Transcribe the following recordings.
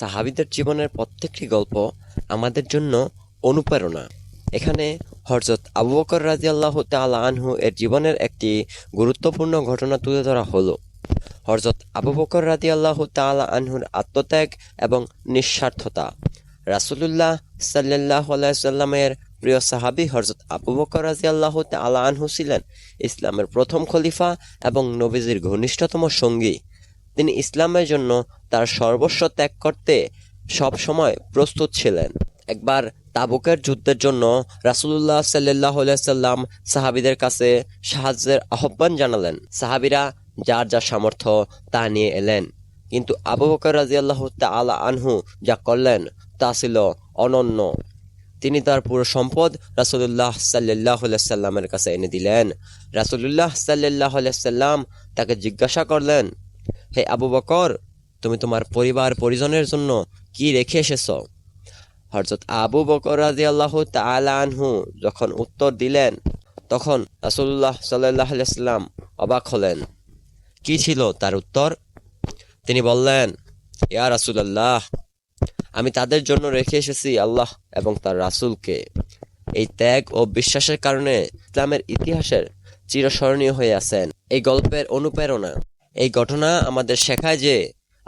সাহাবিদের জীবনের প্রত্যেকটি গল্প আমাদের জন্য অনুপ্রেরণা। এখানে হরজত আবু বকর রাজি আল্লাহ তালা আনহু এর জীবনের একটি গুরুত্বপূর্ণ ঘটনা তুলে ধরা হলো। হরজত আবু বকর রাজি আল্লাহ তালা আনহুর আত্মত্যাগ এবং নিঃস্বার্থতা। রাসুলুল্লাহ সাল্লাহ সাল্লামের প্রিয় সাহাবি হরজত আবু বকর রাজি আল্লাহ তালা আনহু ছিলেন ইসলামের প্রথম খলিফা এবং নবীজির ঘনিষ্ঠতম সঙ্গী। তিনি ইসলামের জন্য তার সর্বস্ব ত্যাগ করতে সব সময় প্রস্তুত ছিলেন। একবার তাবুকের যুদ্ধের জন্য রাসুলুল্লাহ সাল্লাহ সাল্লাম সাহাবিদের কাছে সাহায্যের আহ্বান জানালেন। সাহাবিরা যার যা সামর্থ্য তা নিয়ে এলেন। কিন্তু আবু বকর রাজি আল্লাহ তালা আনহু যা করলেন তা ছিল অনন্য। তিনি তার পুরো সম্পদ রাসুলুল্লাহ সাল্লাহ সাল্লামের কাছে এনে দিলেন। রাসুলুল্লাহ সাল্লাহ সাল্লাম তাকে জিজ্ঞাসা করলেন, হে আবু বকর তুমি তোমার পরিবার পরিজনের জন্য কি রেখে এসেছ? হরজত আবু বকর রাজি আল্লাহ আনহু যখন উত্তর দিলেন, তখন রাসুল্লাহ সাল্লাহ সাল্লাম অবাক হলেন। কি ছিল তার উত্তর? তিনি বললেন, ইয়া রাসুলাল্লাহ, আমি তাদের জন্য রেখে এসেছি আল্লাহ এবং তার রাসূলকে। এই ত্যাগ ও বিশ্বাসের কারণে ইসলামের ইতিহাসের চিরস্মরণীয় হয়ে আছেন। এই গল্পের অনুপ্রেরণা, এই ঘটনা আমাদের শেখায় যে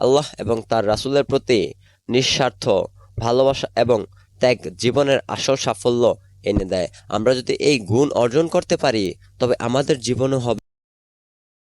আল্লাহ এবং তার রাসুলের প্রতি নিঃস্বার্থ ভালোবাসা এবং ত্যাগ জীবনের আসল সাফল্য এনে দেয়। আমরা যদি এই গুণ অর্জন করতে পারি, তবে আমাদের জীবনও হবে